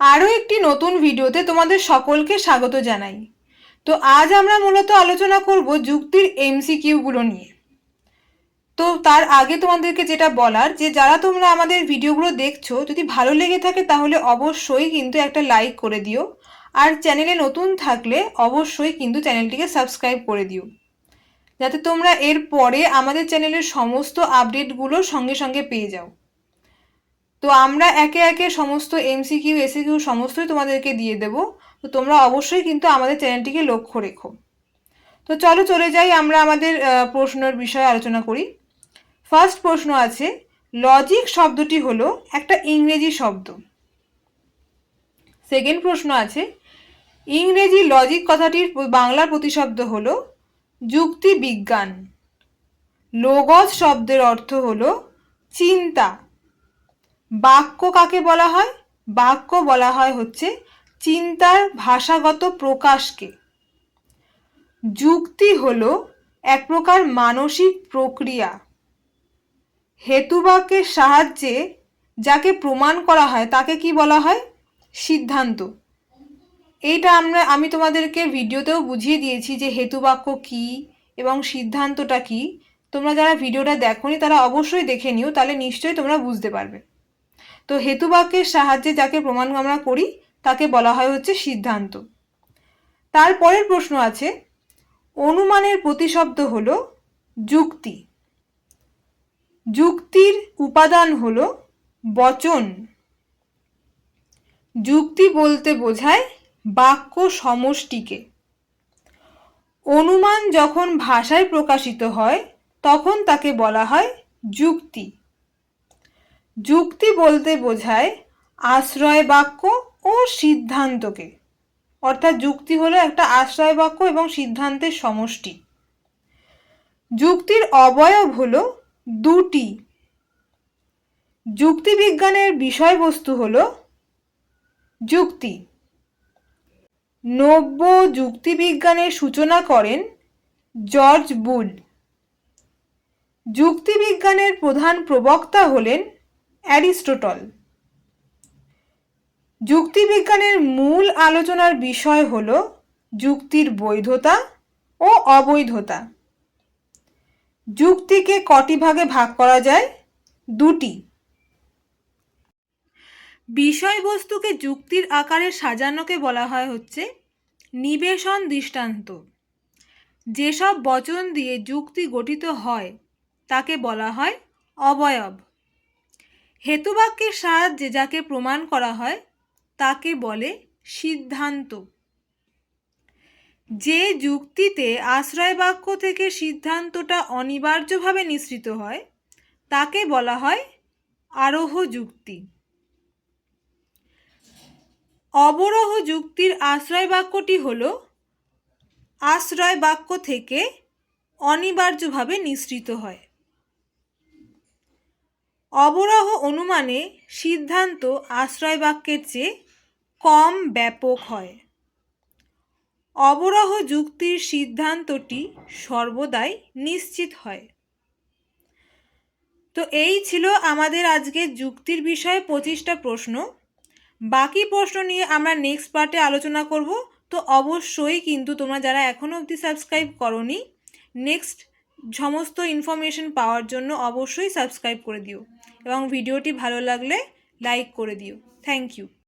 আরও একটি নতুন ভিডিওতে তোমাদের সকলকে স্বাগত জানাই। তো আজ আমরা মূলত আলোচনা করব যুক্তির এমসিকিউগুলো নিয়ে। তো তার আগে তোমাদেরকে যেটা বলার, যে যারা তোমরা আমাদের ভিডিওগুলো দেখছ, যদি ভালো লেগে থাকে তাহলে অবশ্যই কিন্তু একটা লাইক করে দিও। আর চ্যানেলে নতুন থাকলে অবশ্যই কিন্তু চ্যানেলটিকে সাবস্ক্রাইব করে দিও। যাতে তোমরা এর পরে আমাদের চ্যানেলের সমস্ত আপডেটগুলো সঙ্গে সঙ্গে পেয়ে যাও। তো আমরা একে একে সমস্ত এমসিকিউ এসিকিউ সমস্তই তোমাদেরকে দিয়ে দেব। তো তোমরা অবশ্যই কিন্তু আমাদের চ্যানেলটিকে লক্ষ্য রেখো। তো চলো চলে যাই, আমরা আমাদের প্রশ্নের বিষয়ে আলোচনা করি। ফার্স্ট প্রশ্ন আছে লজিক শব্দটি হলো একটা ইংরেজি শব্দ। সেকেন্ড প্রশ্ন আছে, ইংরেজি লজিক কথাটির বাংলার প্রতিশব্দ হলো যুক্তি বিজ্ঞান লোগস শব্দের অর্থ হলো চিন্তা। বাক্য কাকে বলা হয়? বাক্য বলা হয় হচ্ছে চিন্তার ভাষাগত প্রকাশকে। যুক্তি হলো এক প্রকার মানসিক প্রক্রিয়া। হেতুবাক্যের সাহায্যে যাকে প্রমাণ করা হয়, তাকে কি বলা হয়? সিদ্ধান্ত। এইটা আমরা, আমি তোমাদেরকে ভিডিওতেও বুঝিয়ে দিয়েছি যে হেতুবাক্য কি এবং সিদ্ধান্তটা কি। তোমরা যারা ভিডিওটা দেখোনি, তারা অবশ্যই দেখে নিও, তাহলে নিশ্চয়ই তোমরা বুঝতে পারবে। তো হেতুবাক্যের সাহায্যে যাকে প্রমাণ আমরা করি, তাকে বলা হয় হচ্ছে সিদ্ধান্ত। তারপরের প্রশ্ন আছে, অনুমানের প্রতিশব্দ হলো যুক্তি। যুক্তির উপাদান হল বচন। যুক্তি বলতে বোঝায় বাক্য সমষ্টিকে। অনুমান যখন ভাষায় প্রকাশিত হয়, তখন তাকে বলা হয় যুক্তি। যুক্তি বলতে বোঝায় আশ্রয় বাক্য ও সিদ্ধান্তকে। অর্থাৎ যুক্তি হলো একটা আশ্রয় বাক্য এবং সিদ্ধান্তের সমষ্টি। যুক্তির অবয়ব হলো দুটি। যুক্তিবিজ্ঞানের বিষয়বস্তু হলো যুক্তি। নব্য যুক্তিবিজ্ঞানের সূচনা করেন জর্জ বুল। যুক্তিবিজ্ঞানের প্রধান প্রবক্তা হলেন অ্যারিস্টোটল। যুক্তিবিজ্ঞানের মূল আলোচনার বিষয় হল যুক্তির বৈধতা ও অবৈধতা। যুক্তিকে কটি ভাগে ভাগ করা যায়? দুটি। বিষয়বস্তুকে যুক্তির আকারে সাজানোকে বলা হয় হচ্ছে নিবেশন দৃষ্টান্ত। যেসব বচন দিয়ে যুক্তি গঠিত হয়, তাকে বলা হয় অবয়ব। হেতুবাক্যের সাহায্যে যাকে প্রমাণ করা হয়, তাকে বলে সিদ্ধান্ত। যে যুক্তিতে আশ্রয় বাক্য থেকে সিদ্ধান্তটা অনিবার্যভাবে নিঃসৃত হয়, তাকে বলা হয় আরোহ যুক্তি। অবরোহ যুক্তির আশ্রয় বাক্যটি হল আশ্রয় বাক্য থেকে অনিবার্যভাবে নিঃসৃত হয়। অবরোহ অনুমানে সিদ্ধান্ত আশ্রয় বাক্যের চেয়ে কম ব্যাপক হয়। অবরোহ যুক্তির সিদ্ধান্তটি সর্বদাই নিশ্চিত হয়। তো এই ছিল আমাদের আজকে যুক্তির বিষয়ে পঁচিশটা প্রশ্ন। বাকি প্রশ্ন নিয়ে আমরা নেক্সট পার্টে আলোচনা করব। তো অবশ্যই কিন্তু তোমরা যারা এখনও অবধি সাবস্ক্রাইব করনি নেক্সট সমস্ত ইনফরমেশন পাওয়ার জন্য অবশ্যই সাবস্ক্রাইব করে দিও। এবং ভিডিওটি ভালো লাগলে লাইক করে দিও। Thank you